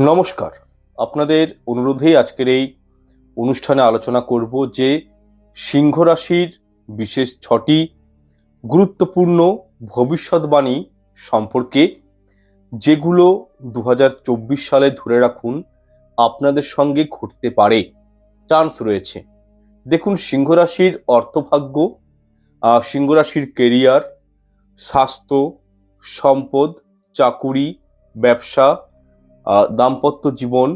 নমস্কার। আপনাদের অনুরোধেই আজকের এই অনুষ্ঠানে আলোচনা করব যে সিংহ রাশির বিশেষ ছটি গুরুত্বপূর্ণ ভবিষ্যৎবাণী সম্পর্কে, যেগুলো দু হাজার চব্বিশ সালে ধরে রাখুন আপনাদের সঙ্গে ঘটতে পারে। চান্স রয়েছে। দেখুন, সিংহ রাশির অর্থভাগ্য সিংহ রাশির কেরিয়ার, স্বাস্থ্য, সম্পদ, চাকুরি, ব্যবসা দাম্পত্য জীবন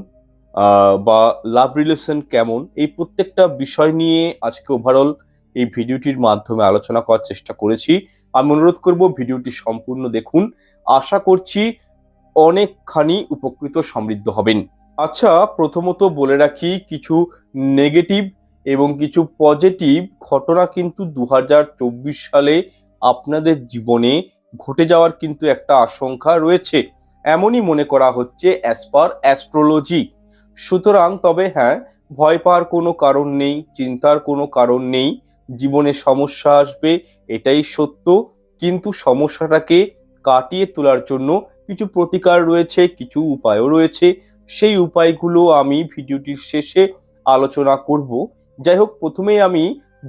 বা লাভ রিলেশন কেমন, এই প্রত্যেকটা বিষয় নিয়ে আজকে ওভারঅল এই ভিডিওটির মাধ্যমে আলোচনা করার চেষ্টা করেছি। আমি অনুরোধ করব ভিডিওটি সম্পূর্ণ দেখুন। আশা করছি অনেকখানি উপকৃত সমৃদ্ধ হবেন। আচ্ছা প্রথমত বলে রাখি, কিছু নেগেটিভ এবং কিছু পজিটিভ ঘটনা কিন্তু দু হাজার চব্বিশ সালে আপনাদের জীবনে ঘটে যাওয়ার কিন্তু একটা আশঙ্কা রয়েছে। এমনই মনে করা হচ্ছে অ্যাজ পার অ্যাস্ট্রোলজি সুতরাং তবে হ্যাঁ ভয় পাওয়ার কোনো কারণ নেই, চিন্তার কোনো কারণ নেই, জীবনে সমস্যা আসবে, এটাই সত্য। কিন্তু সমস্যাটাকে কাটিয়ে তোলার জন্য কিছু প্রতিকার রয়েছে, কিছু উপায়ও রয়েছে। সেই উপায়গুলো আমি ভিডিওটির শেষে আলোচনা করব। যাই হোক প্রথমেই আমি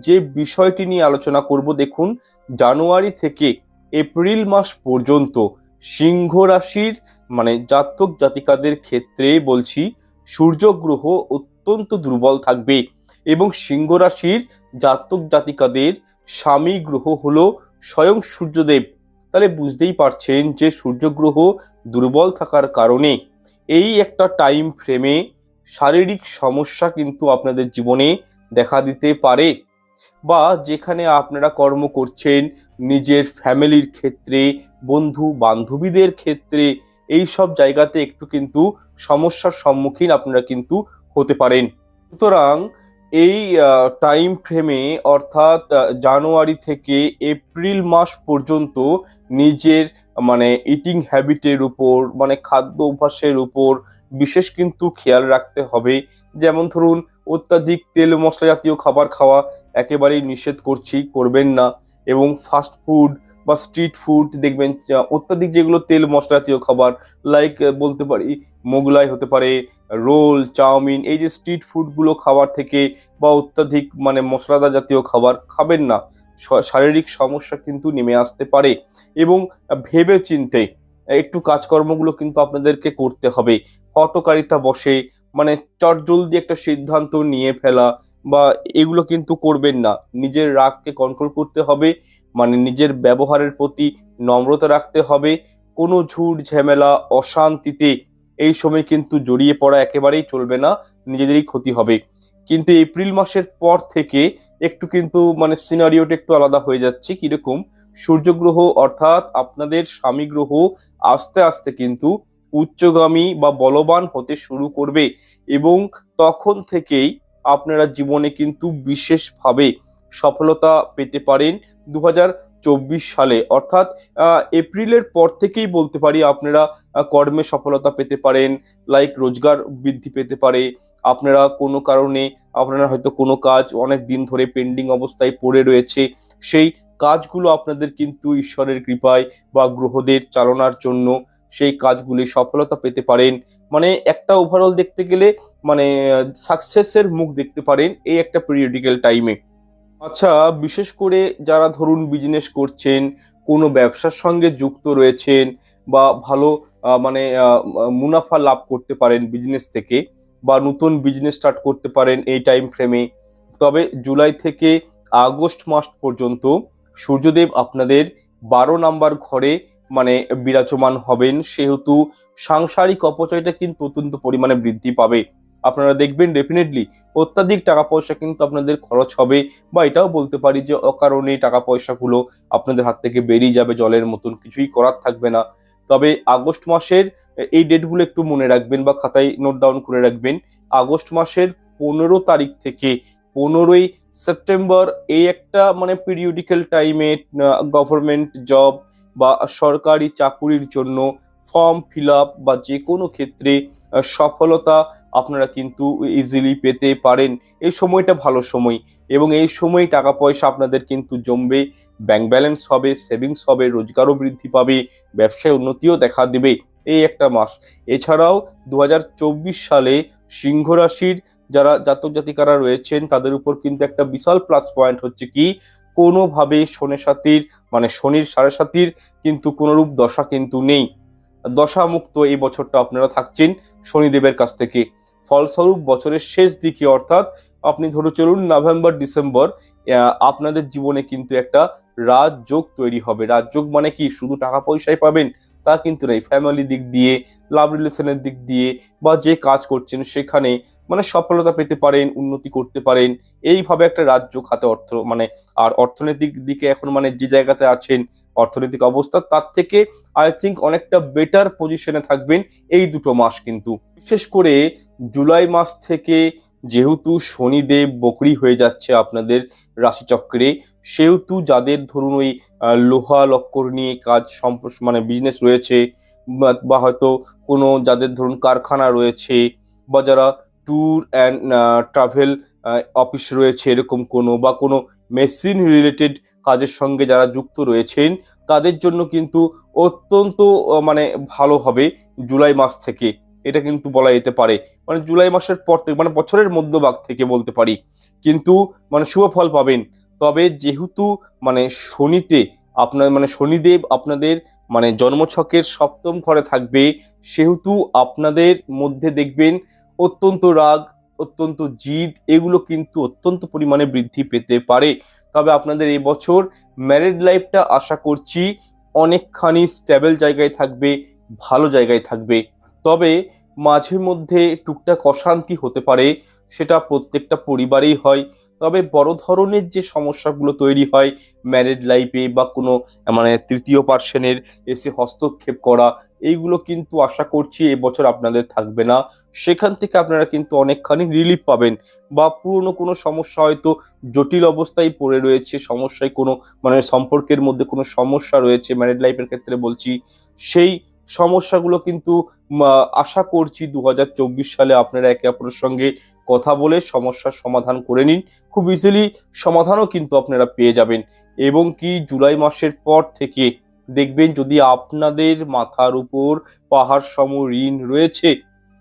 যে বিষয়টি নিয়ে আলোচনা করব, দেখুন, জানুয়ারি থেকে এপ্রিল মাস পর্যন্ত সিংহ রাশির মানে জাতক জাতিকাদের ক্ষেত্রে বলছি, সূর্য গ্রহ অত্যন্ত দুর্বল থাকবে এবং সিংহ রাশির জাতক জাতিকাদের স্বামী গ্রহ হলো স্বয়ং সূর্যদেব। তাহলে বুঝতেই পারছেন যে সূর্য গ্রহ দুর্বল থাকার কারণে এই একটা টাইম ফ্রেমে শারীরিক সমস্যা কিন্তু আপনাদের জীবনে দেখা দিতে পারে। বা যেখানে আপনারা কর্ম করছেন নিজের ফ্যামিলির ক্ষেত্রে, বন্ধু বান্ধবীদের ক্ষেত্রে, এই সব জায়গাতে একটু কিন্তু সমস্যার সম্মুখীন আপনারা কিন্তু হতে পারেন। সুতরাং এই টাইম ফ্রেমে অর্থাৎ জানুয়ারি থেকে এপ্রিল মাস পর্যন্ত নিজের মানে ইটিং হ্যাবিটের উপর মানে খাদ্য অভ্যাসের উপর বিশেষ কিন্তু খেয়াল রাখতে হবে। যেমন ধরুন অত্যাধিক তেল মশলা জাতীয় খাবার খাওয়া একেবারেই নিষেধ করছি, করবেন না। এবং ফাস্ট ফুড বা স্ট্রিট ফুড দেখবেন অত্যাধিক যেগুলো তেল মশলা জাতীয় খাবার লাইক বলতে পারি, মোগলাই হতে পারে, রোল, চাউমিন, এই যে স্ট্রিট ফুডগুলো খাবার থেকে বা অত্যাধিক মানে মশলাদার জাতীয় খাবার খাবেন না। শারীরিক সমস্যা কিন্তু নেমে আসতে পারে। এবং ভেবে চিনতে একটু কাজকর্মগুলো কিন্তু আপনাদেরকে করতে হবে। হটকারিতা বসে মানে চটজলদি একটা সিদ্ধান্ত নিয়ে ফেলা বা এগুলো কিন্তু করবেন না। নিজের রাগকে কন্ট্রোল করতে হবে মানে নিজের ব্যবহারের প্রতি নম্রতা রাখতে হবে, কোনো ঝুট ঝামেলা, অশান্তিতে এই সময় কিন্তু জড়িয়ে পড়া একেবারেই চলবে না, নিজেদেরই ক্ষতি হবে। কিন্তু এপ্রিল মাসের পর থেকে একটু কিন্তু মানে সিনারিওটা একটু আলাদা হয়ে যাচ্ছে, কীরকম? সূর্যগ্রহ অর্থাৎ আপনাদের স্বামী গ্রহ আস্তে আস্তে কিন্তু উচ্চগামী বা বলবান হতে শুরু করবে এবং তখন থেকেই আপনারা জীবনে কিন্তু বিশেষভাবে সফলতা পেতে পারেন দু চব্বিশ সালে। অর্থাৎ এপ্রিলের পর থেকেই বলতে পারি আপনারা কর্মে সফলতা পেতে পারেন লাইক রোজগার বৃদ্ধি পেতে পারে। আপনারা কোনো কারণে, আপনারা হয়তো কোনো কাজ অনেক দিন ধরে পেন্ডিং অবস্থায় পড়ে রয়েছে, সেই কাজগুলো আপনাদের কিন্তু ঈশ্বরের কৃপায় বা গ্রহদের চালনার জন্য সেই কাজগুলি সফলতা পেতে পারেন। মানে একটা ওভারঅল দেখতে গেলে মানে সাকসেসের মুখ দেখতে পারেন এই একটা পিরিয়ডিক্যাল টাইমে আচ্ছা বিশেষ করে যারা ধরুন বিজনেস করছেন, কোনো ব্যবসার সঙ্গে যুক্ত রয়েছেন বা ভালো মানে মুনাফা লাভ করতে পারেন বিজনেস থেকে বা নতুন বিজনেস স্টার্ট করতে পারেন এই টাইম ফ্রেমে তবে জুলাই থেকে আগস্ট মাস পর্যন্ত সূর্যদেব আপনাদের বারো নাম্বার ঘরে মানে বিরাজমান হবেন, সেহেতু সাংসারিক অপচয়টা কিন্তু অত্যন্ত পরিমাণে বৃদ্ধি পাবে। আপনারা দেখবেন ডেফিনেটলি অত্যাধিক টাকা পয়সা কিন্তু আপনাদের খরচ হবে, বা এটাও বলতে পারি যে অকারণে টাকা পয়সাগুলো আপনাদের হাত থেকে বেরিয়ে যাবে, জলের মতন কিছুই করার থাকবে না। তবে আগস্ট মাসের এই ডেটগুলো একটু মনে রাখবেন বা খাতায় নোট ডাউন করে রাখবেন। আগস্ট মাসের পনেরো তারিখ থেকে পনেরোই সেপ্টেম্বর এই একটা মানে পিরিয়ডিক্যাল টাইমে গভর্নমেন্ট জব বা সরকারি চাকুরির জন্য ফর্ম ফিল বা যে কোনো ক্ষেত্রে সফলতা আপনারা কিন্তু ইজিলি পেতে পারেন। এই সময়টা ভালো সময় এবং এই সময় টাকা পয়সা আপনাদের কিন্তু জমবে ব্যাংক ব্যালেন্স হবে সেভিংস হবে, রোজগারও বৃদ্ধি পাবে, ব্যবসায় উন্নতিও দেখা দেবে এই একটা মাস। এছাড়াও দু হাজার চব্বিশ সালে সিংহ রাশির যারা জাতক জাতিকারা রয়েছেন, তাদের উপর কিন্তু একটা বিশাল প্লাস পয়েন্ট হচ্ছে কি? কোনোভাবে শনি সাথীর মানে শনির সাড়ে সাথীর কিন্তু কোনোরূপ দশা কিন্তু নেই। দশামুক্ত এই বছরটা আপনারা থাকছেন শনিদেবের কাছ থেকে। ফলস্বরূপ বছরের শেষ দিকে অর্থাৎ আপনি ধরে চলুন নভেম্বর, ডিসেম্বর আপনাদের জীবনে কিন্তু একটা রাজযোগ তৈরি হবে। রাজযোগ মানে কি? শুধু টাকা পয়সাই পাবেন তা কিন্তু নেই ফ্যামিলি দিক দিয়ে লাভ রিলেশনের দিক দিয়ে বা যে কাজ করছেন সেখানে মানে সফলতা পেতে পারেন, উন্নতি করতে পারেন। এইভাবে একটা রাজ্য খাতে অর্থ মানে আর অর্থনৈতিক দিকে এখন মানে যে জায়গাতে আছেন, অর্থনৈতিক অবস্থা, তার থেকে আই থিঙ্ক অনেকটা বেটার পজিশনে থাকবেন এই দুটো মাস কিন্তু। বিশেষ করে জুলাই মাস থেকে যেহেতু শনিদেব বকরি হয়ে যাচ্ছে আপনাদের রাশিচক্রে, সেহেতু যাদের ধরুন ওই লোহা লক্কর নিয়ে কাজ মানে বিজনেস রয়েছে, বা- বা হয়তো কোনো যাদের ধরুন কারখানা রয়েছে, বা যারা ট্যুর অ্যান্ড ট্রাভেল অফিস রয়েছে এরকম কোনো, বা কোনো মেশিন রিলেটেড কাজের সঙ্গে যারা যুক্ত রয়েছেন, তাদের জন্য কিন্তু অত্যন্ত মানে ভালো হবে জুলাই মাস থেকে। এটা কিন্তু বলা যেতে পারে। মানে জুলাই মাসের পর থেকে মানে বছরের মধ্যভাগ থেকে বলতে পারি। কিন্তু মানে শুভ ফল পাবেন। তবে যেহেতু মানে শনিতে আপনার মানে শনিদেব আপনাদের মানে জন্মছকের সপ্তম ঘরে থাকবে, সেহেতু আপনাদের মধ্যে দেখবেন অত্যন্ত রাগ, অত্যন্ত জিদ, এগুলো কিন্তু অত্যন্ত পরিমাণে বৃদ্ধি পেতে পারে। তবে আপনাদের এই বছর ম্যারিড লাইফটা আশা করছি অনেকখানি স্টেবল জায়গায় থাকবে, ভালো জায়গায় থাকবে। তবে মাঝে মধ্যে টুকটাক অশান্তি হতে পারে, সেটা প্রত্যেকটা পরিবারেই হয়। তবে বড় ধরনের যে সমস্যাগুলো তৈরি হয় ম্যারিড লাইফে বা কোনো মানে তৃতীয় পার্সনের এসে হস্তক্ষেপ করা, এইগুলো কিন্তু আশা করছি এবছর আপনাদের থাকবে না। সেখান থেকে আপনারা কিন্তু অনেকখানি রিলিফ পাবেন বা পুরনো কোনো সমস্যা হয়তো জটিল অবস্থায় পড়ে রয়েছে, সমস্যায় কোনো মানে সম্পর্কের মধ্যে কোনো সমস্যা রয়েছে ম্যারিড লাইফের ক্ষেত্রে বলছি, সেই সমস্যাগুলো কিন্তু আশা করছি দু হাজার চব্বিশ সালে আপনারা একে অপরের সঙ্গে কথা বলে সমস্যার সমাধান করে নিন। খুব ইজিলি সমাধানও কিন্তু আপনারা পেয়ে যাবেন। এবং কি জুলাই মাসের পর থেকে দেখবেন যদি আপনাদের মাথার উপর পাহাড় সম ঋণ রয়েছে,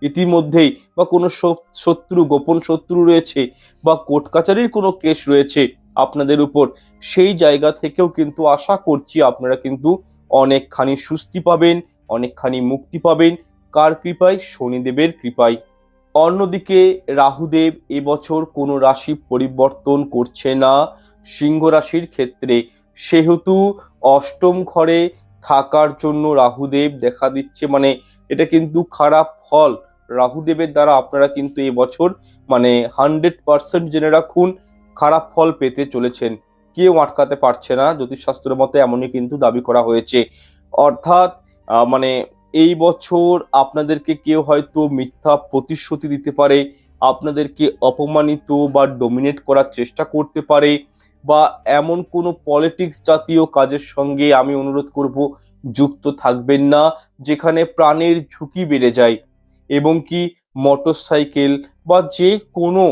ইতিমধ্যেই বা কোনো শত্রু, গোপন শত্রু রয়েছে বা কোর্ট কাচারির কোনো কেস রয়েছে আপনাদের উপর, সেই জায়গা থেকেও কিন্তু আশা করছি আপনারা কিন্তু অনেকখানি সুস্থি পাবেন। অনেকখানি মুক্তি পাবেন। কার কৃপায়? শনিদেবের কৃপায়। অন্যদিকে রাহুদেব এবছর কোনো রাশি পরিবর্তন করছে না সিংহ রাশির ক্ষেত্রে। সেহেতু অষ্টম ঘরে থাকার জন্য রাহুদেব দেখা দিচ্ছে। মানে এটা কিন্তু খারাপ ফল। রাহুদেবের দ্বারা আপনারা কিন্তু এবছর মানে হান্ড্রেড পার্সেন্ট জেনে রাখুন খারাপ ফল পেতে চলেছেন। কেউ আটকাতে পারছে না। জ্যোতিষশাস্ত্রের মতে এমনই কিন্তু দাবি করা হয়েছে। অর্থাৎ মানে এই বছর আপনাদেরকে কেউ হয়তো মিথ্যা প্রতিশ্রুতি দিতে পারে, আপনাদেরকে অপমানিত বা ডোমিনেট করার চেষ্টা করতে পারে, বা এমন কোনো পলিটিক্স জাতীয় কাজের সঙ্গে আমি অনুরোধ করব, যুক্ত থাকবেন না, যেখানে প্রাণের ঝুঁকি বেড়ে যায়, এবং কি মোটরসাইকেল বা যে কোনো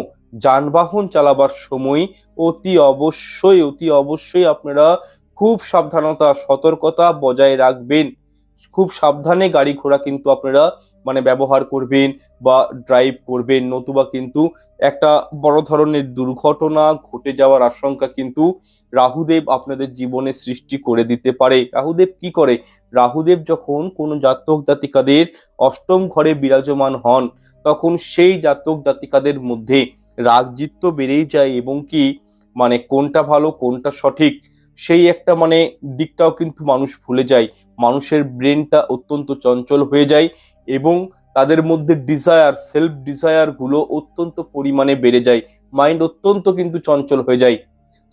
যানবাহন চালাবার সময় অতি অবশ্যই অতি অবশ্যই আপনারা খুব সাবধানতা, সতর্কতা বজায় রাখবেন। খুব সাবধানে গাড়ি ঘোড়া কিন্তু আপনারা মানে ব্যবহার করবেন বা ড্রাইভ করবেন। নতুবা কিন্তু একটা বড় ধরনের দুর্ঘটনা ঘটে যাওয়ার আশঙ্কা কিন্তু রাহুদেব আপনাদের জীবনে সৃষ্টি করে দিতে পারে। রাহুদেব কি করে? রাহুদেব যখন কোনো জাতক জাতিকাদের অষ্টম ঘরে বিরাজমান হন, তখন সেই জাতক জাতিকাদের মধ্যে রাগজিত্ব বেড়েই যায় এবং কি মানে কোনটা ভালো, কোনটা সঠিক? সেই একটা মানে দিকটাও কিন্তু মানুষ ভুলে যায়। মানুষের ব্রেনটা অত্যন্ত চঞ্চল হয়ে যায় এবং তাদের মধ্যে ডিজায়ার সেলফ ডিজায়ারগুলো অত্যন্ত পরিমাণে বেড়ে যায়। মাইন্ড অত্যন্ত কিন্তু চঞ্চল হয়ে যায়।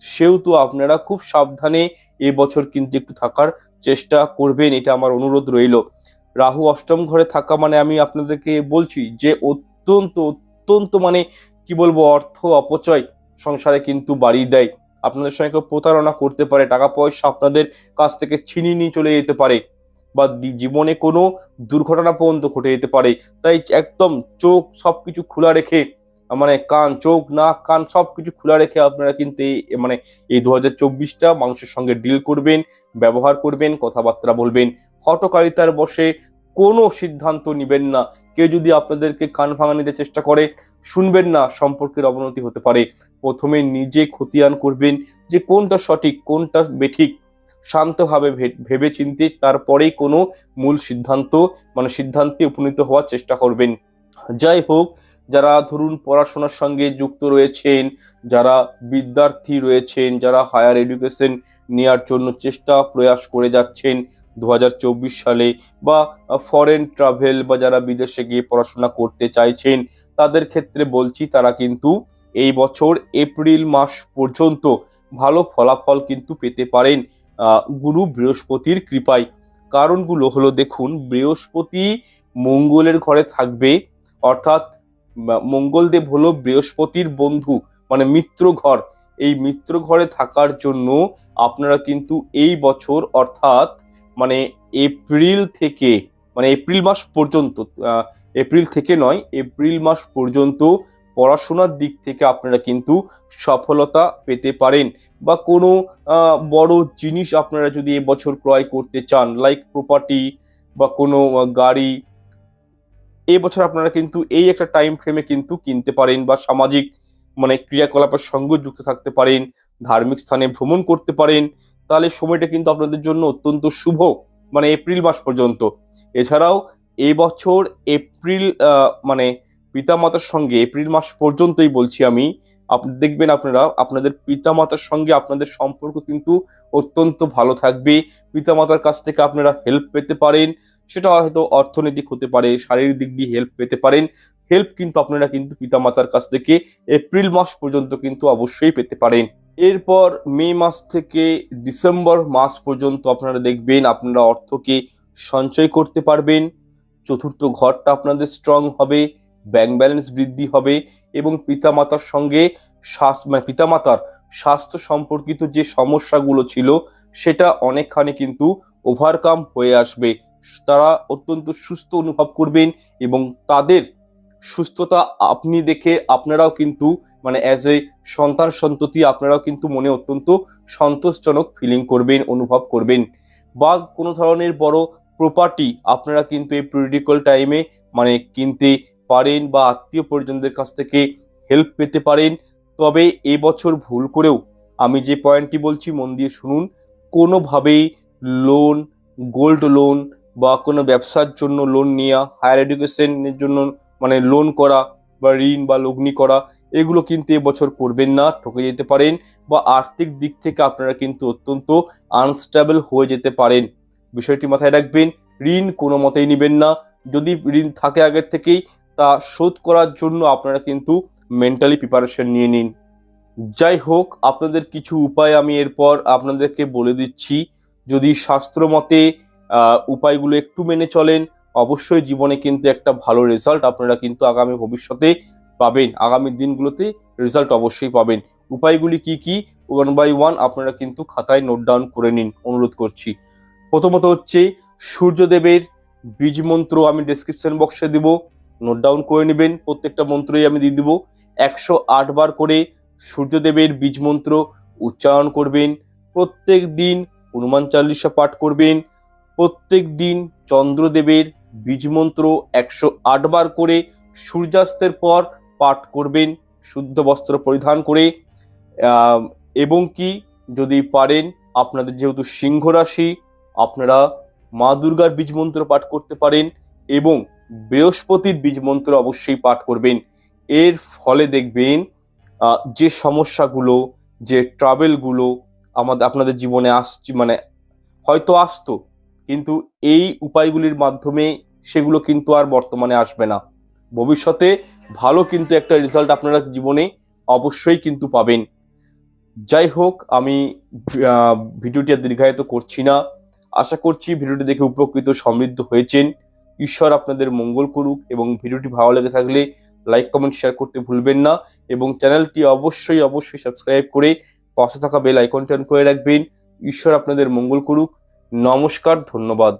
সেহেতু আপনারা খুব সাবধানে এবছর কিন্তু একটু থাকার চেষ্টা করবেন, এটা আমার অনুরোধ রইল। রাহু অষ্টম ঘরে থাকা মানে আমি আপনাদেরকে বলছি যে অত্যন্ত অত্যন্ত মানে কি বলব, অর্থ অপচয় সংসারে কিন্তু বাড়িয়ে দেয়। আপনাদের সঙ্গে কেউ প্রতারণা করতে পারে, টাকা পয়সা আপনাদের কাছ থেকে ছিনিয়ে নিয়ে চলে যেতে পারে বা জীবনে কোনো দুর্ঘটনা পর্যন্ত ঘটে যেতে পারে। তাই একদম চোখ সব কিছু খোলা রেখে মানে কান, চোখ, নাক, কান সব কিছু খোলা রেখে আপনারা কিন্তু এই মানে এই দু হাজার চব্বিশটা মানুষের সঙ্গে ডিল করবেন, ব্যবহার করবেন, কথাবার্তা বলবেন। হটকারিতার বসে কোনো সিদ্ধান্ত নেবেন না। কেউ যদি আপনাদেরকে কান ভাঙা নিতে চেষ্টা করে, শুনবেন না, সম্পর্কের অবনতি হতে পারে। প্রথমে নিজে খতিয়ান করবেন যে কোনটা সঠিক, কোনটা বেঠিক। শান্তভাবে ভেবে চিনতে তারপরেই কোনো মূল সিদ্ধান্ত মানে সিদ্ধান্তে উপনীত হওয়ার চেষ্টা করবেন। যাই হোক, যারা ধরুন পড়াশোনার সঙ্গে যুক্ত রয়েছেন, যারা বিদ্যার্থী রয়েছেন, যারা হায়ার এডুকেশন নেওয়ার জন্য চেষ্টা, প্রয়াস করে যাচ্ছেন দু হাজার চব্বিশ সালে বা ফরেন ট্রাভেল বা যারা বিদেশে গিয়ে পড়াশোনা করতে চাইছেন, তাদের ক্ষেত্রে বলছি তারা কিন্তু এই বছর এপ্রিল মাস পর্যন্ত ভালো ফলাফল কিন্তু পেতে পারেন গুরু বৃহস্পতির কৃপায়। কারণগুলো হলো দেখুন, বৃহস্পতি মঙ্গলের ঘরে থাকবে, অর্থাৎ মঙ্গলদেব হলো বৃহস্পতির বন্ধু মানে মিত্র ঘর। এই মিত্র ঘরে থাকার জন্য আপনারা কিন্তু এই বছর অর্থাৎ মানে এপ্রিল থেকে মানে এপ্রিল মাস পর্যন্ত এপ্রিল থেকে নয়, এপ্রিল মাস পর্যন্ত পড়াশোনার দিক থেকে আপনারা কিন্তু সফলতা পেতে পারেন। বা কোনো বড় জিনিস আপনারা যদি এবছর ক্রয় করতে চান লাইক প্রপার্টি বা কোনো গাড়ি, এবছর আপনারা কিন্তু এই একটা টাইম ফ্রেমে কিন্তু কিনতে পারেন বা সামাজিক মানে ক্রিয়াকলাপের সঙ্গে যুক্ত থাকতে পারেন, ধার্মিক স্থানে ভ্রমণ করতে পারেন তাহলে সময়টা কিন্তু আপনাদের জন্য অত্যন্ত শুভ মানে এপ্রিল মাস পর্যন্ত। এছাড়াও এবছর এপ্রিল মানে পিতামাতার সঙ্গে এপ্রিল মাস পর্যন্তই বলছি আমি দেখবেন আপনারা, আপনাদের পিতামাতার সঙ্গে আপনাদের সম্পর্ক কিন্তু অত্যন্ত ভালো থাকবে। পিতামাতার কাছ থেকে আপনারা হেল্প পেতে পারেন, সেটা হয়তো অর্থনৈতিক হতে পারে, শারীরিক দিক দিয়ে হেল্প পেতে পারেন। হেল্প কিন্তু আপনারা কিন্তু পিতামাতার কাছ থেকে এপ্রিল মাস পর্যন্ত কিন্তু অবশ্যই পেতে পারেন। এরপর মে মাস থেকে ডিসেম্বর মাস পর্যন্ত আপনারা দেখবেন আপনারা অর্থকে সঞ্চয় করতে পারবেন। চতুর্থ ঘরটা আপনাদের স্ট্রং হবে ব্যাংক ব্যালেন্স বৃদ্ধি হবে এবং পিতামাতার সঙ্গে স্বাস্থ্য মানে পিতামাতার স্বাস্থ্য সম্পর্কিত যে সমস্যাগুলো ছিল, সেটা অনেকখানি কিন্তু ওভারকাম হয়ে আসবে। তারা অত্যন্ত সুস্থ অনুভব করবেন এবং তাদের সুস্থতা আপনি দেখে আপনারাও কিন্তু মানে অ্যাজ এ সন্তান সন্ততি আপনারাও কিন্তু মনে অত্যন্ত সন্তোষজনক ফিলিং করবেন, অনুভব করবেন। বা কোনো ধরনের বড় প্রপার্টি আপনারা কিন্তু এই প্রিডিকল টাইমে মানে কিনতে পারেন বা আত্মীয় পরিজনদের কাছ থেকে হেল্প পেতে পারেন। তবে এবছর ভুল করেও আমি যে পয়েন্টটি বলছি, মন দিয়ে শুনুন। কোনোভাবেই লোন গোল্ড লোন বা কোনো ব্যবসার জন্য লোন নেওয়া হায়ার এডুকেশনের জন্য মানে লোন করা বা ঋণ বা লগ্নি করা, এগুলো কিন্তু এবছর করবেন না, ঠকে যেতে পারেন বা আর্থিক দিক থেকে আপনারা কিন্তু অত্যন্ত আনস্টেবল হয়ে যেতে পারেন। বিষয়টি মাথায় রাখবেন, ঋণ কোনো মতেই নেবেন না। যদি ঋণ থাকে আগের থেকেই, তা শোধ করার জন্য আপনারা কিন্তু মেন্টালি প্রিপারেশন নিয়ে নিন। যাই হোক, আপনাদের কিছু উপায় আমি এরপর আপনাদেরকে বলে দিচ্ছি। যদি শাস্ত্র মতে উপায়গুলো একটু মেনে চলেন অবশ্যই জীবনে কিন্তু একটা ভালো রেজাল্ট আপনারা কিন্তু আগামী ভবিষ্যতে পাবেন। আগামী দিনগুলোতে রেজাল্ট অবশ্যই পাবেন। উপায়গুলি কি কি? ওয়ান বাই ওয়ান আপনারা কিন্তু খাতায় নোট ডাউন করে নিন। অনুরোধ করছি। প্রথমত হচ্ছে সূর্যদেবের বীজ মন্ত্র আমি ডেসক্রিপশন বক্সে দিব। নোট ডাউন করে নেবেন। প্রত্যেকটা মন্ত্রই আমি দিয়ে দিব। একশো আট বার করে সূর্যদেবের বীজ মন্ত্র উচ্চারণ করবেন। প্রত্যেক দিন হনুমান চাল্লিশা পাঠ করবেন। প্রত্যেক দিন চন্দ্রদেবের বীজ মন্ত্র একশো বার করে সূর্যাস্তের পর পাঠ করবেন, শুদ্ধ বস্ত্র পরিধান করে। এবং কি, যদি পারেন, আপনাদের যেহেতু সিংহ রাশি, আপনারা মা দুর্গার বীজ মন্ত্র পাঠ করতে পারেন এবং বৃহস্পতির বীজ মন্ত্র অবশ্যই পাঠ করবেন। এর ফলে দেখবেন যে সমস্যাগুলো, যে ট্রাভেলগুলো আমাদের, আপনাদের জীবনে আসছে মানে হয়তো আসতো কিন্তু এই উপায়গুলির মাধ্যমে সেগুলো কিন্তু আর বর্তমানে আসবে না। ভবিষ্যতে ভালো কিন্তু একটা রেজাল্ট আপনারা জীবনে অবশ্যই কিন্তু পাবেন। যাই হোক, আমি ভিডিওটি আর দীর্ঘায়িত করছি না। আশা করছি ভিডিওটি দেখে উপকৃত, সমৃদ্ধ হয়েছেন। ঈশ্বর আপনাদের মঙ্গল করুক এবং ভিডিওটি ভালো লেগে থাকলে লাইক কমেন্ট শেয়ার করতে ভুলবেন না এবং চ্যানেলটি অবশ্যই অবশ্যই সাবস্ক্রাইব করে পাশে থাকা বেল আইকনটি অন করে রাখবেন। ঈশ্বর আপনাদের মঙ্গল করুক। নমস্কার ধন্যবাদ।